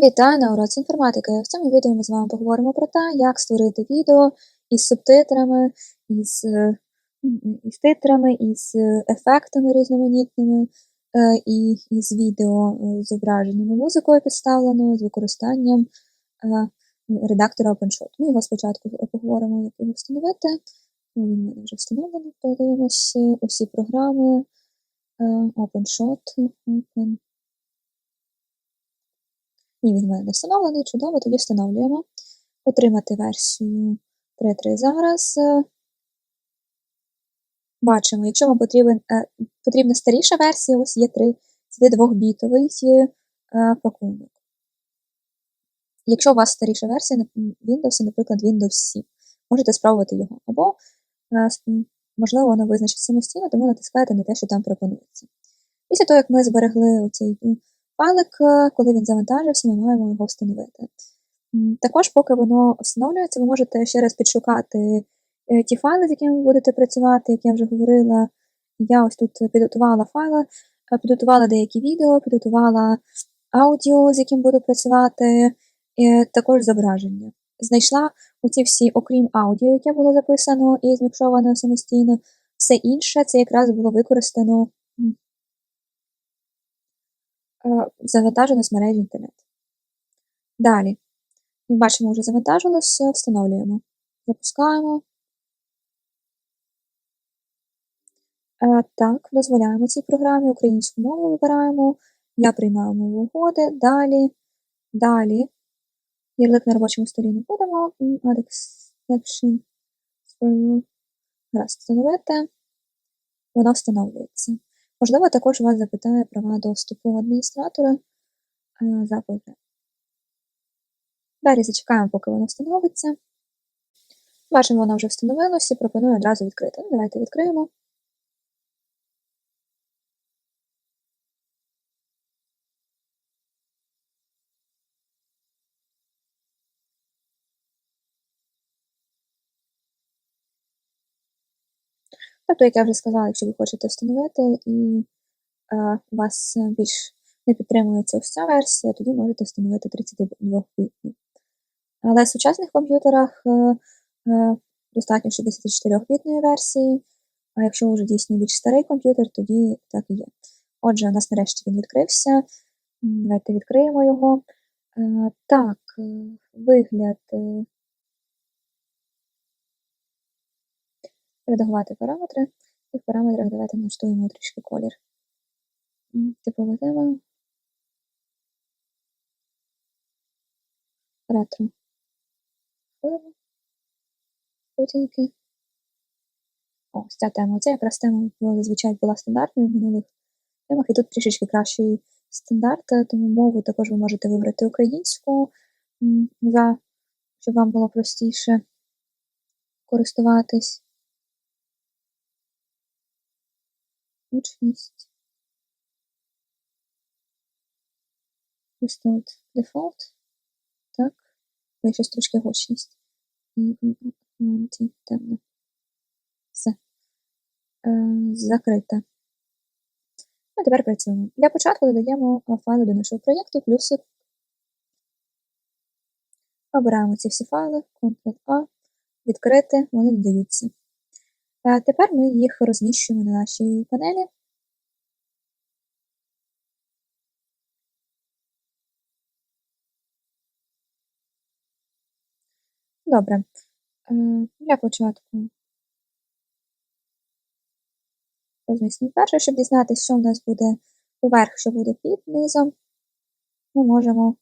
Вітаю на уроці інформатики. В цьому відео ми з вами поговоримо про те, як створити відео із субтитрами, із, е, із титрами, із ефектами різноманітними, е, і із відео е, зображеннями музикою підставленою з використанням редактора OpenShot. Ми його спочатку поговоримо, як його встановити. Він мене вже встановлений. Подивимося усі програми OpenShot. Open. Ні, він в мене не встановлений, чудово, тоді встановлюємо. Отримати версію 3.3 зараз. Бачимо, якщо вам потрібен, е, потрібна старіша версія, ось є 32-бітовий е, пакунок. Якщо у вас старіша версія Windows, наприклад, Windows 7, можете спробувати його. Або, е, можливо, воно визначить самостійно, тому натискаєте на те, що там пропонується. Після того, як ми зберегли оцей файлик, е, коли він завантажився, ми маємо його встановити. Також, поки воно встановлюється, ви можете ще раз підшукати е, ті файли, з якими ви будете працювати, як я вже говорила. Я ось тут підготувала файли, е, підготувала деякі відео, підготувала аудіо, з яким буду працювати, також зображення. Знайшла оці всі, окрім аудіо, яке було записано і змікшовано самостійно, все інше це якраз було використано завантажено з мережі інтернет. Далі, як бачимо, вже завантажилося, встановлюємо. Запускаємо. Так, дозволяємо цій програмі українську мову вибираємо. Я приймаю мову угоди. Далі. Далі. Ярлик на робочому столі не будемо. Exception. Раз, встановити. Воно встановлюється. Можливо, також вас запитає права доступу адміністратора запиту. за Далі зачекаємо, поки воно встановиться. Бачимо, воно вже встановилося, пропоную одразу відкрити. Ну, Давайте відкриємо. Тобто, як я вже сказала, якщо ви хочете встановити і е, у вас більш не підтримується ця версія, тоді можете встановити 32 бітну. Але в сучасних комп'ютерах е, е, достатньо 64-бітної версії, а якщо вже дійсно більш старий комп'ютер, тоді так і є. Отже, у нас нарешті він відкрився. Давайте відкриємо його. Е, так, е, вигляд. Редагувати параметри, і в параметрах давайте налаштуємо трішки колір. Типова тема. Ретро. Потінки. Ось ця тема. Оця якраз тема зазвичай була стандартною в минулих темах, і тут трішечки кращий стандарт, тому мову також ви можете вибрати українську, щоб вам було простіше користуватись. Гучність. Ось тут дефолт. Так. Ви щось трошки гучність. темно. Все. Е, закрите. А тепер працюємо. Для початку додаємо файли до нашого проєкту, плюсик. Обираємо ці всі файли, Ctrl-A, відкрити, вони додаються. Тепер ми їх розміщуємо на нашій панелі. Добре. Е, для початку розмістимо перше, щоб дізнатися, що у нас буде поверх, що буде під низом. Ми можемо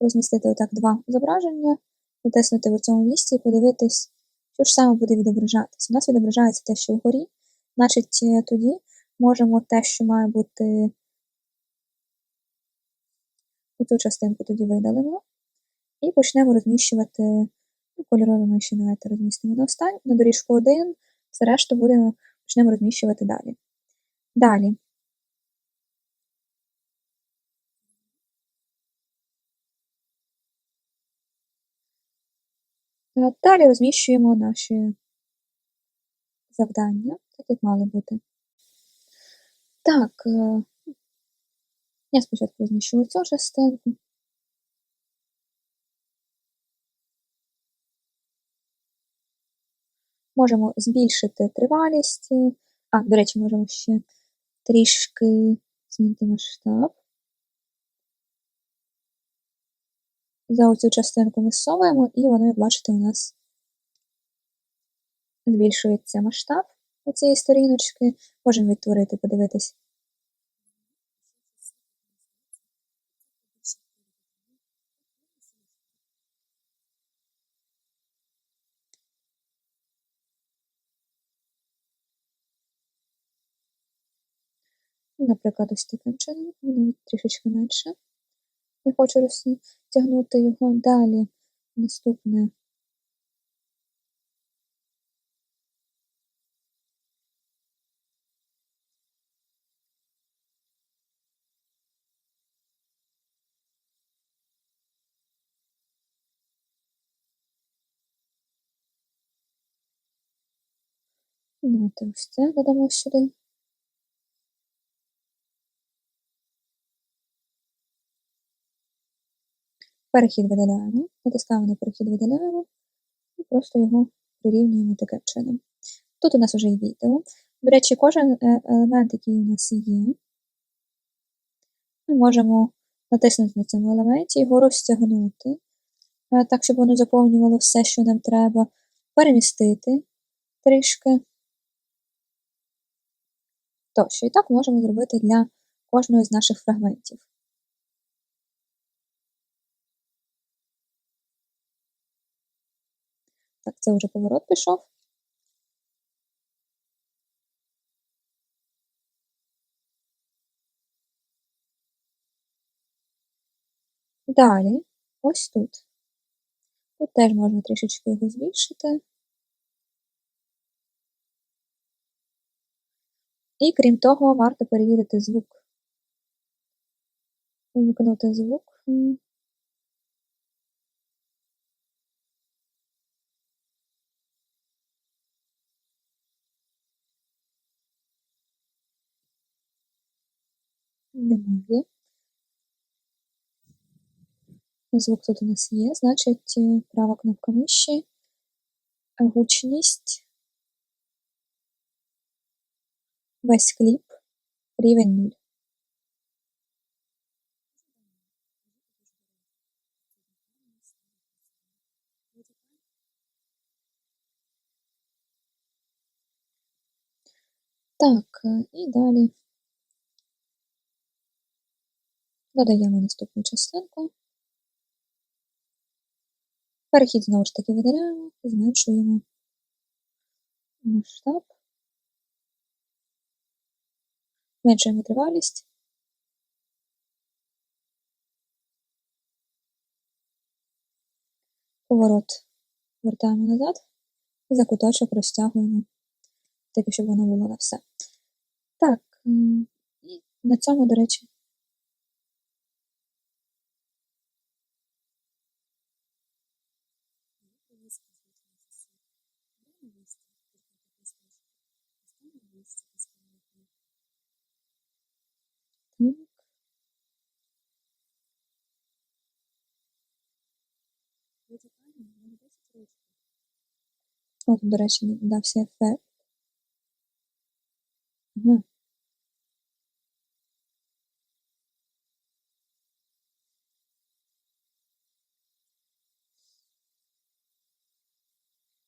розмістити отак два зображення, натиснути в цьому місці і подивитись, що ж саме буде відображатися? У нас відображається те, що вгорі, значить е, тоді можемо те, що має бути цю частинку тоді видалимо. І почнемо розміщувати ну, кольоровими ще давайте розмістимо на останню, на доріжку 1, все решту будемо почнемо розміщувати далі. Далі. Е, далі розміщуємо наші завдання, так як мали бути. Так, е, я спочатку розміщу цю частинку. Можемо збільшити тривалість. А, до речі, можемо ще трішки змінити масштаб. За оцю частинку ми совуємо, і воно, як бачите, у нас збільшується масштаб у цієї сторіночки. Можемо відтворити, подивитись. Наприклад, ось таким чином, навіть трішечки менше. Я хочу розтягнути його далі. Наступне Давайте ось це додамо сюди. Перехід видаляємо, натискаємо на перехід видаляємо і просто його прирівнюємо таким чином. Тут у нас вже є відео. До речі, кожен е, елемент, який у нас є, ми можемо натиснути на цьому елементі, його розтягнути, е, так, щоб воно заповнювало все, що нам треба, перемістити трішки. Тощо. І так можемо зробити для кожного з наших фрагментів. Так, це вже поворот пішов. Далі, ось тут. Тут теж можна трішечки його збільшити. І крім того, варто перевірити звук. Вимкнути звук. Немає. Звук тут у нас є, значить е, права кнопка миші, гучність, весь кліп, рівень 0. Так, е, і далі додаємо наступну частинку. Перехід знову ж таки видаляємо, зменшуємо масштаб, зменшуємо тривалість. Поворот вертаємо назад і за куточок розтягуємо, так, щоб воно було на все. Так, і на цьому, до речі, Так. От, до речі, дався ефект. Угу.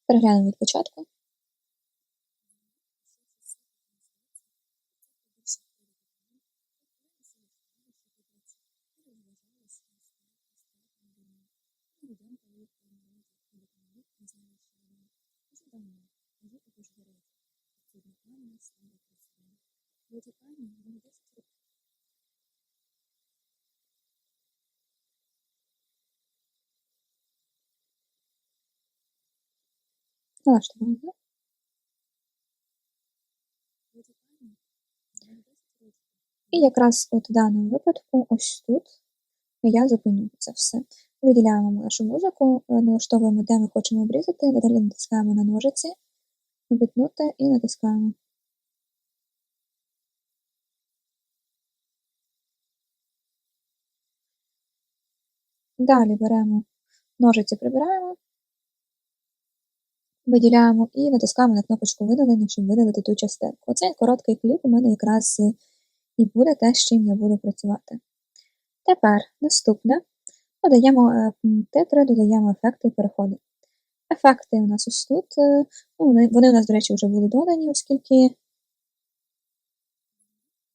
Переглянемо від початку. Налаштування. І якраз от в даному випадку, ось тут, я зупиню це все. Виділяємо нашу музику, е, налаштовуємо, де ми хочемо обрізати, далі натискаємо на ножиці, обітнути і натискаємо. Далі беремо ножиці, прибираємо, виділяємо і натискаємо на кнопочку видалення, щоб видалити ту частинку. Оцей короткий кліп у мене якраз і буде те, з чим я буду працювати. Тепер наступне додаємо е, титри, додаємо ефекти і переходи. Ефекти у нас ось тут. е, Ну, вони, у нас, до речі, вже були додані, оскільки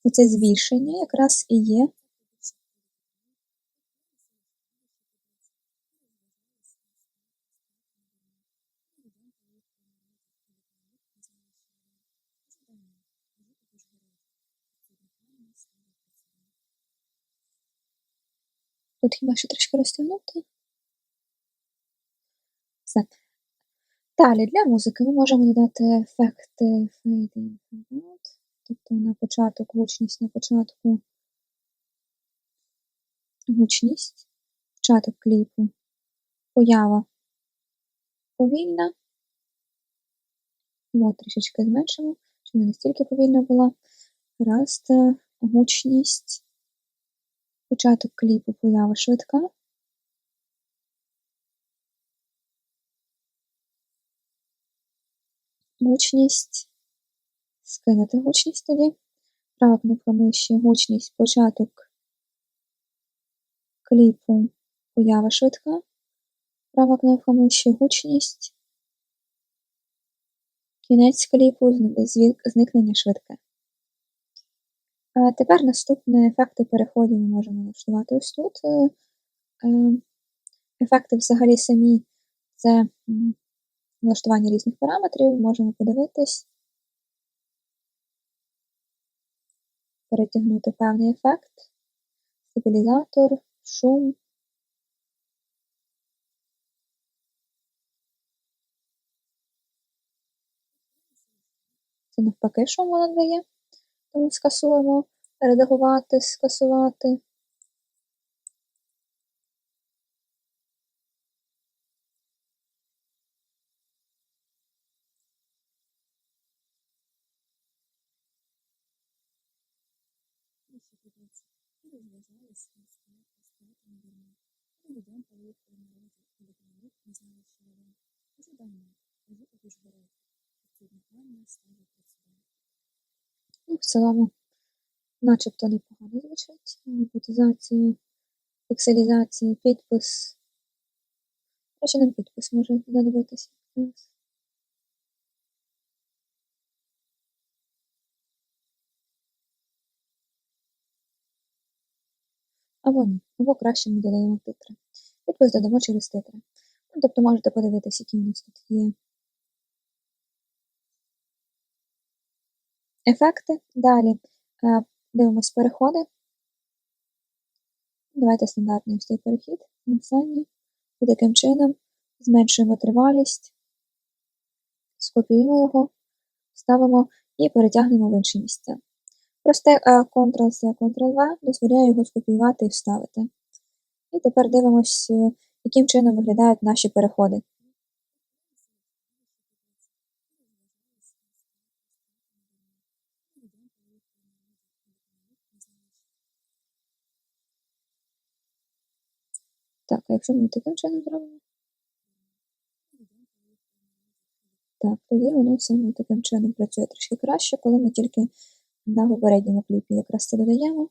оце збільшення якраз і є. Тут хіба що трішки розтягнути. Все. Далі для музики ми можемо додати ефекти fade out. Тобто на початок гучність, на початку гучність, початок кліпу, поява повільна. От, трішечки зменшимо, щоб не настільки повільна була. Раз, гучність, початок кліпу, поява швидка. Гучність, скинути гучність тоді. Права кнопка миші, гучність, початок кліпу, поява швидка. Права кнопка миші, гучність. Кінець кліпу, зникнення швидке. Тепер наступні ефекти переходів ми можемо налаштувати ось тут. Е, е, Ефекти взагалі самі це налаштування різних параметрів, можемо подивитись, перетягнути певний ефект, стабілізатор, шум. Це навпаки, шум вона дає. Скасуємо, редагувати, скасувати. Ну, в цілому, начебто непогано звучить. Роботизація, пікселізація, підпис. Краще нам підпис може знадобитися. Або ні, або краще ми додаємо титри. Підпис додамо через титри. Ну, тобто можете подивитися, які у нас тут є ефекти. Далі е, дивимось переходи. Давайте стандартний ось цей перехід, написання. І таким чином зменшуємо тривалість, скопіюємо його, ставимо і перетягнемо в інше місце. Просте е, Ctrl-C, Ctrl-V дозволяє його скопіювати і вставити. І тепер дивимось, е, яким чином виглядають наші переходи. Якщо ми таким чином зробимо? Так, тоді воно саме таким чином працює трішки краще, коли ми тільки на попередньому кліпі якраз це додаємо.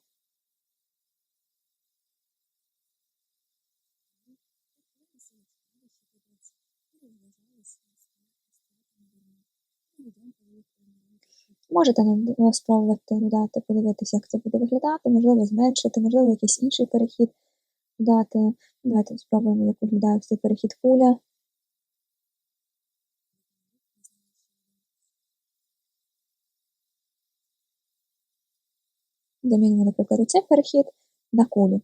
Можете е, спробувати додати, подивитися, як це буде виглядати, можливо, зменшити, можливо, якийсь інший перехід додати. Давайте спробуємо, як виглядає цей перехід куля. Замінимо, наприклад, оцей перехід на кулю.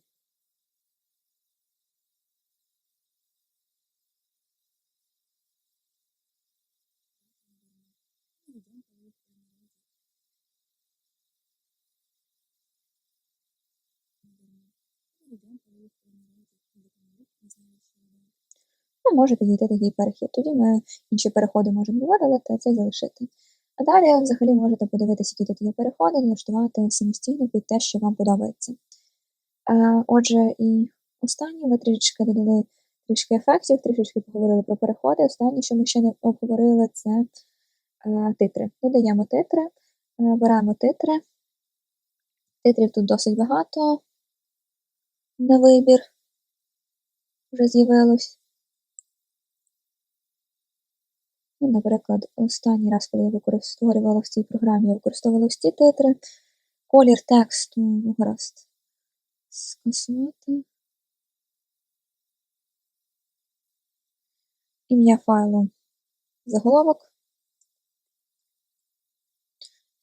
Ну, може підійти такий перехід. Тоді ми інші переходи можемо видалити, а цей залишити. А далі взагалі можете подивитися, які тут є переходи, налаштувати самостійно під те, що вам подобається. Отже, і останнє ми трішечки додали трішки ефектів, трішечки поговорили про переходи. Останнє, що ми ще не обговорили, це титри. Додаємо титри, беремо титри. Титрів тут досить багато на вибір. Вже з'явилось. Ну, наприклад, останній раз, коли я використовувала в цій програмі, я використовувала ось титри. Колір тексту, ну, гаразд. Скасувати. Ім'я файлу заголовок.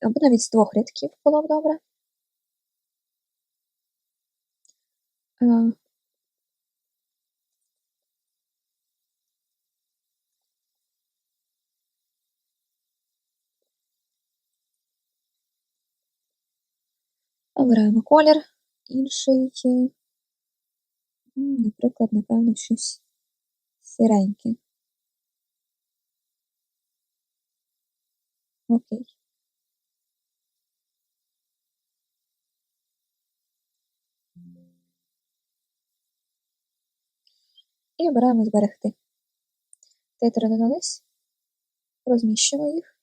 Або навіть з двох рядків було б добре. Обираємо колір, інший, наприклад, напевно, щось сіреньке. Окей. І обираємо зберегти. Титри додались, розміщуємо їх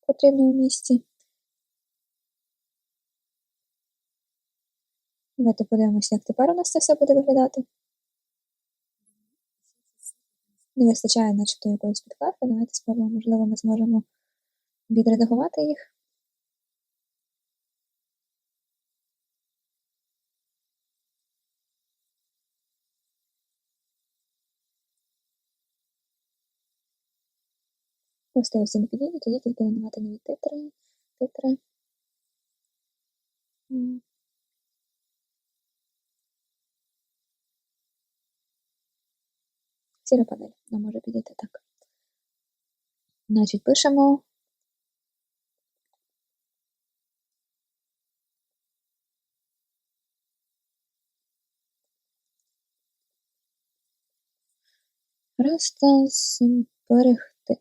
в потрібному місці. Давайте подивимося, як тепер у нас це все буде виглядати. Не вистачає начебто якоїсь підкладки. Давайте спробуємо, можливо, ми зможемо відредагувати їх. Властивості не підійде, тоді тільки додавати нові титри, титри. Сіра панель, нам може підійти так. Значить, пишемо Просто зберегти.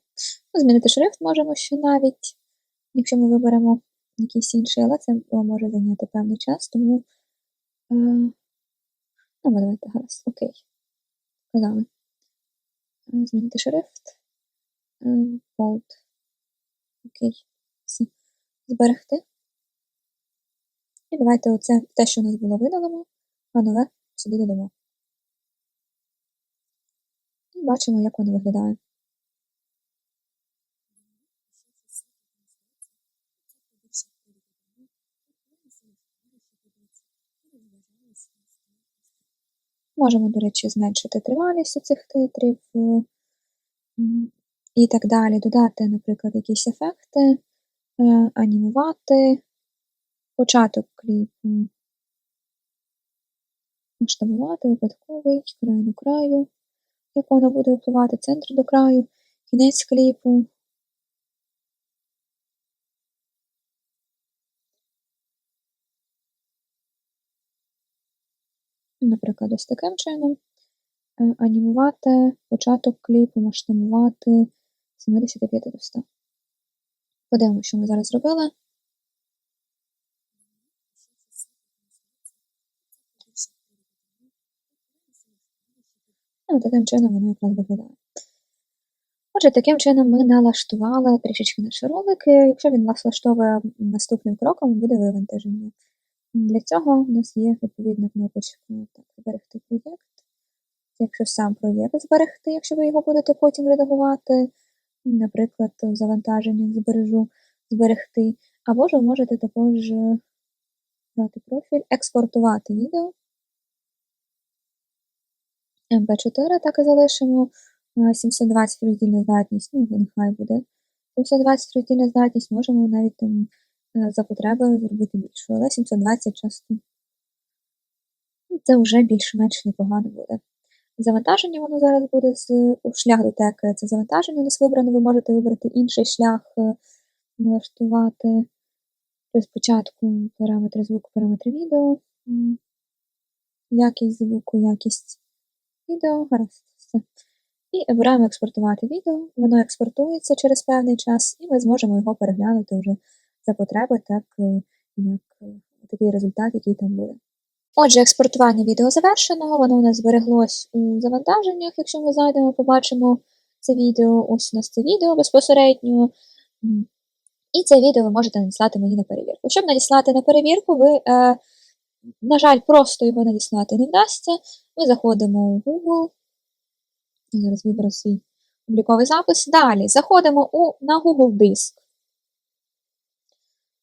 Ну, змінити шрифт можемо ще навіть, якщо ми виберемо якийсь інший, але це може зайняти певний час, тому е, ну, давайте гаразд, окей. Сказали. Змінити шрифт. Bold. Окей. Все. Зберегти. І давайте оце те, що у нас було видалено, а нове сюди додамо. І бачимо, як воно виглядає. Можемо, до речі, зменшити тривалість цих титрів е, і так далі. Додати, наприклад, якісь ефекти, е, анімувати, початок кліпу, масштабувати, випадковий, край до краю, як воно буде впливати, центр до краю, кінець кліпу. Наприклад, ось таким чином. Е, Анімувати початок кліпу, масштабувати 75 до 100. Подивимося, що ми зараз зробили. Ну, таким чином воно якраз виглядає. Отже, таким чином ми налаштували трішечки наш ролик. і Якщо він вас влаштовує, наступним кроком буде вивантаження. Для цього у нас є відповідна кнопочка так, зберегти проєкт. Якщо сам проєкт зберегти, якщо ви його будете потім редагувати, наприклад, в завантаженнях збережу, зберегти. Або ж ви можете також е, брати профіль, експортувати відео. MP4 так і залишимо. Е, 720 роздільна здатність, ну, нехай буде. 720 роздільна здатність, можемо навіть там е, за потреби зробити більшу, але 720 часто. ну, Це вже більш-менш непогано буде. Завантаження воно зараз буде з шлях до теки. Це завантаження у нас вибрано, ви можете вибрати інший шлях, е, налаштувати спочатку параметри звуку, параметри відео, якість звуку, якість відео, гаразд, все. І обираємо експортувати відео, воно експортується через певний час, і ми зможемо його переглянути вже за потреби, так е, як е, такий результат, який там буде. Отже, експортування відео завершено, воно у нас збереглось у завантаженнях. Якщо ми зайдемо, побачимо це відео. Ось у нас це відео безпосередньо. І це відео ви можете надіслати мені на перевірку. Щоб надіслати на перевірку, ви, е, на жаль, просто його надіслати не вдасться. Ми заходимо у Google. Я зараз виберу свій обліковий запис. Далі заходимо у, на Google диск.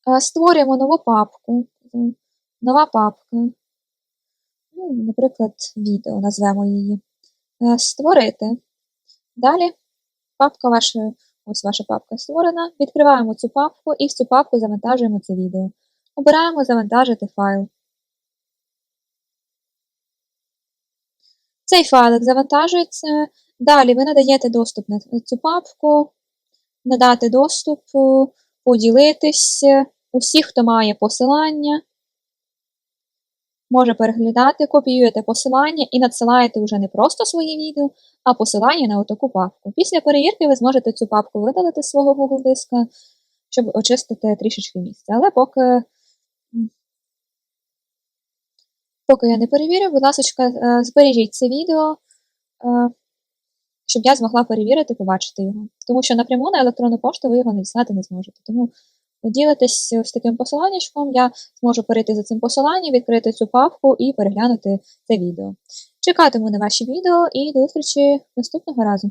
Е, Створюємо нову папку. Нова папка. Ну, наприклад, відео назвемо її. Е, Створити. Далі папка ваша, ось ваша папка створена. Відкриваємо цю папку і в цю папку завантажуємо це відео. Обираємо завантажити файл. Цей файлик завантажується. Далі ви надаєте доступ на цю папку, надати доступ, поділитись. Усі, хто має посилання, може переглядати, копіюєте посилання і надсилаєте вже не просто своє відео, а посилання на отаку папку. Після перевірки ви зможете цю папку видалити з свого Google диска, щоб очистити трішечки місця. Але поки, поки я не перевірю, будь ласка, е, збережіть це відео, е, щоб я змогла перевірити, побачити його. Тому що напряму на електронну пошту ви його надіслати не зможете. Тому поділитесь з таким посиланнячком, я зможу перейти за цим посиланням, відкрити цю папку і переглянути це відео. Чекатиму на ваші відео і до зустрічі наступного разу.